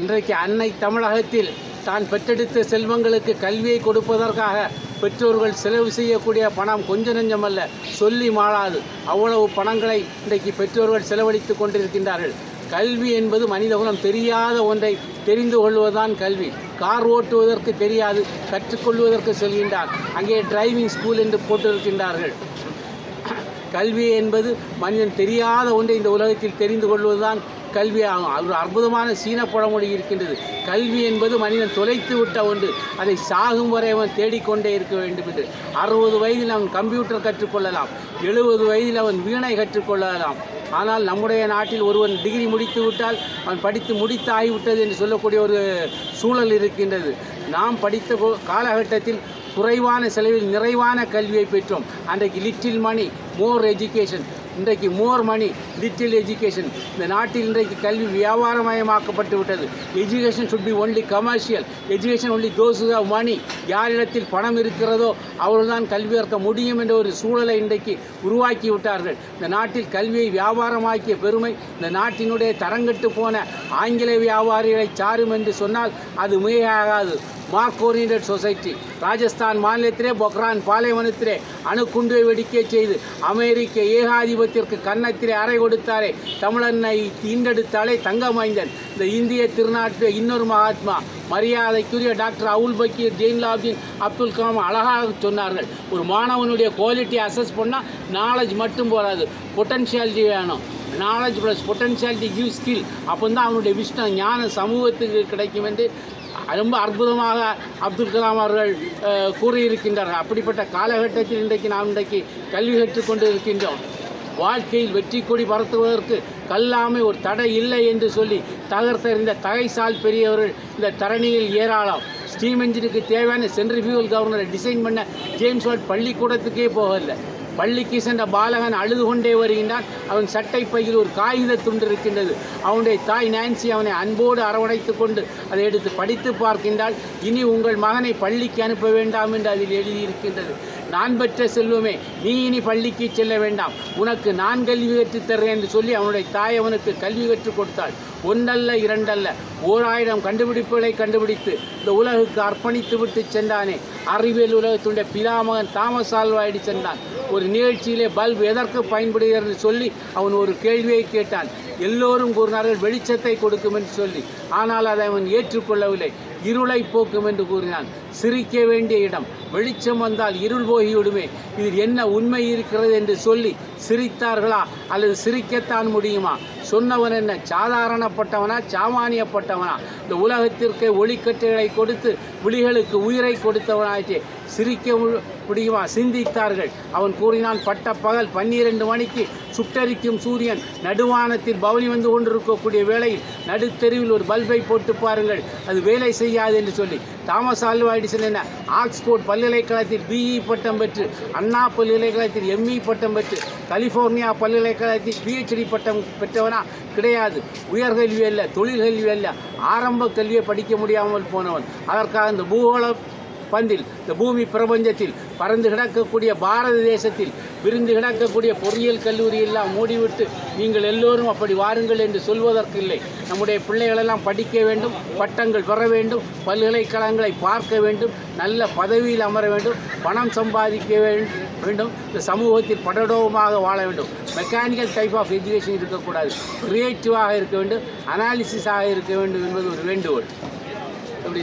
இன்றைக்கு அன்னை தமிழகத்தில் தான் பெற்றெடுத்த செல்வங்களுக்கு கல்வியை கொடுப்பதற்காக பெற்றோர்கள் செலவு செய்யக்கூடிய பணம் கொஞ்ச நெஞ்சமல்ல சொல்லி மாறாது. அவ்வளவு பணங்களை இன்றைக்கு பெற்றோர்கள் செலவழித்து கொண்டிருக்கின்றார்கள். கல்வி என்பது மனிதகுலம் தெரியாத ஒன்றை தெரிந்து கொள்வதுதான் கல்வி. கார் ஓட்டுவதற்கு தெரியாது கற்றுக்கொள்வதற்கு செல்கின்றார். அங்கே டிரைவிங் ஸ்கூல் என்று போட்டிருக்கின்றார்கள். கல்வி என்பது மனிதன் தெரியாத ஒன்றை இந்த உலகத்தில் தெரிந்து கொள்வதுதான் கல்வியாகும் ஒரு அற்புதமான சீன பழமொழி இருக்கின்றது. கல்வி என்பது மனிதன் தொலைத்து விட்ட ஒன்று. அதை சாகும் வரை அவன் தேடிக்கொண்டே இருக்க வேண்டும் என்று. அறுபது வயதில் அவன் கம்ப்யூட்டர் கற்றுக்கொள்ளலாம். எழுபது வயதில் அவன் வீணை கற்றுக்கொள்ளலாம். ஆனால் நம்முடைய நாட்டில் ஒருவன் டிகிரி முடித்து விட்டால் அவன் படித்து முடித்து ஆகிவிட்டது என்று சொல்லக்கூடிய ஒரு சூழல் இருக்கின்றது. நாம் படித்த காலகட்டத்தில் குறைவான செலவில் நிறைவான கல்வியை பெற்றோம். அன்றைக்கு லிட்டில் மணி மோர் எஜுகேஷன் இன்றைக்கு மோர் மணி டிஜிட்டல் எஜுகேஷன் இந்த நாட்டில் இன்றைக்கு கல்வி வியாபாரமயமாக்கப்பட்டு விட்டது. Education should be only commercial education only those of money யாரிடத்தில் பணம் இருக்கிறதோ அவர்கள்தான் கல்வி கற்க முடியும் என்ற ஒரு சூழலை இன்றைக்கு உருவாக்கி விட்டார்கள். இந்த நாட்டில் கல்வியை வியாபாரமாக்கிய பெருமை இந்த நாட்டினுடைய தரங்கட்டு போன ஆங்கில வியாபாரிகளை சாரும் என்று சொன்னால் அது மிகையாகாது. Mark orient society. ராஜஸ்தான் மாநிலத்திலே பொக்ரான் பாலைவனத்திலே அணுக்குண்டை வெடிக்க செய்து அமெரிக்க ஏகாதிபத்திற்கு கன்னத்திலே அறை கொடுத்தாரே. தமிழனை தீண்டெடுத்தாலே தங்கமைந்தன் இந்த இந்திய திருநாட்டு இன்னொரு மகாத்மா. மரியாதைக்குரிய டாக்டர் அவுல் பக்கீர் ஜெயின்லாப்தீன் அப்துல் கலாம் அழகாக சொன்னார்கள். ஒரு மாணவனுடைய குவாலிட்டி அசஸ் பண்ணால் நாலேஜ் மட்டும் போகாது பொட்டன்ஷியாலிட்டி வேணும். Knowledge plus potentiality give skill அப்போ தான் அவனுடைய விஷ்ணம் ஞான சமூகத்துக்கு கிடைக்கும் என்று ரொம்ப அற்புதமாக அப்துல் கலாம் அவர்கள் அஹ், கூறியிருக்கின்றார்கள் அப்படிப்பட்ட காலகட்டத்தில் இன்றைக்கு நாம் இன்றைக்கு கல்வி கற்றுக்கொண்டு இருக்கின்றோம் வாழ்க்கையில் வெற்றி கொடி பரத்துவதற்கு கல்லாமை ஒரு தடை இல்லை என்று சொல்லி தகர்த்தறிந்த தகைசால் பெரியவர்கள் இந்த தரணியில் ஏராளம். ஸ்டீம் என்ஜினுக்கு தேவையான சென்ட்ரிஃபியூல் கவர்னரை டிசைன் பண்ண ஜேம்ஸ் வாட் பள்ளிக்கூடத்துக்கே போகலை பள்ளிக்கு சென்ற பாலகன் அழுது கொண்டே வருகின்றான். அவன் சட்டை பையில் ஒரு காகித துண்டு இருக்கின்றது. அவனுடைய தாய் நான்சி அவனை அன்போடு அரவணைத்துக் கொண்டு அதை எடுத்து படித்து பார்க்கின்றாள். இனி உங்கள் மகனை பள்ளிக்கு அனுப்ப வேண்டாம் என்று அதில் எழுதியிருக்கின்றது. நான் பெற்ற செல்வமே நீ இனி பள்ளிக்கு செல்ல வேண்டாம். உனக்கு நான் கல்வி கற்றுத்தர்றேன் என்று சொல்லி அவனுடைய தாய் அவனுக்கு கல்வி கற்றுக் கொடுத்தாள். ஒன்றல்ல இரண்டல்ல ஓர் ஆயிரம் கண்டுபிடிப்புகளை கண்டுபிடித்து இந்த உலகுக்கு அர்ப்பணித்து விட்டு சென்றானே. அறிவியல் உலகத்துடைய பிதாமகன் தாமஸ் ஆல்வாயிடு சென்றான். ஒரு நிகழ்ச்சியிலே பல்ப் எதற்கு பயன்படுகிறது சொல்லி அவன் ஒரு கேள்வியை கேட்டான். எல்லோரும் கூறினார்கள் வெளிச்சத்தை கொடுக்கும் என்று சொல்லி. ஆனால் அதை அவன் ஏற்றுக்கொள்ளவில்லை. இருளை போக்கும் என்று கூறினான். சிரிக்க வேண்டிய இடம். வெளிச்சம் வந்தால் இருள் போகிவிடுமே. இதில் என்ன உண்மை இருக்கிறது என்று சொல்லி சிரித்தார்களா? அல்லது சிரிக்கத்தான் முடியுமா? சொன்னவன் என்ன? சாதாரணப்பட்டவனா? சாமானியப்பட்டவனா? இந்த உலகத்திற்கு ஒளிக்கட்டுகளை கொடுத்து விழிகளுக்கு உயிரை கொடுத்தவனாயிற்றே. சிரிக்க முடியுமா? சிந்தித்தார்கள். அவன் கூறினான் பட்ட பகல் பன்னிரண்டு மணிக்கு சுட்டரிக்கும் சூரியன் நடுவானத்தில் பவனி வந்து கொண்டிருக்கக்கூடிய வேளையில் நடுத்தெருவில் ஒரு பல்பை போட்டு பாருங்கள். அது வேலை செய்யாது என்று சொல்லி. தாமஸ் ஆல்வா எடிசன் என்ன? ஆக்ஸ்போர்ட் பல்கலைக்கழகத்தில் பிஇ பட்டம் பெற்று அண்ணா பல்கலைக்கழகத்தில் எம்இ பட்டம் பெற்று கலிஃபோர்னியா பல்கலைக்கழகத்தில் பிஹெச்டி பட்டம் பெற்றவனா? கிடையாது. உயர்கல்வி அல்ல தொழில் கல்வி அல்ல. ஆரம்ப கல்வியை படிக்க முடியாமல் போனவன். அதற்காக இந்த பூகோள பந்தில் இந்த பூமி பிரபஞ்சத்தில் பறந்து கிடக்கக்கூடிய பாரத தேசத்தில் விருந்து கிடக்கக்கூடிய பொறியியல் கல்லூரி எல்லாம் மூடிவிட்டு நீங்கள் எல்லோரும் அப்படி வாருங்கள் என்று சொல்வதற்கு இல்லை. நம்முடைய பிள்ளைகளெல்லாம் படிக்க வேண்டும் பட்டங்கள் பெற வேண்டும் பல்கலைக்கழகங்களை பார்க்க வேண்டும் நல்ல பதவியில் அமர வேண்டும் பணம் சம்பாதிக்க வேண்டும் இந்த சமூகத்தில் படடோமாக வாழ வேண்டும். மெக்கானிக்கல் டைப் ஆஃப் எஜுகேஷன் இருக்கக்கூடாது. கிரியேட்டிவாக இருக்க வேண்டும் அனாலிசிஸாக இருக்க வேண்டும் என்பது ஒரு வேண்டுகோள். எப்படி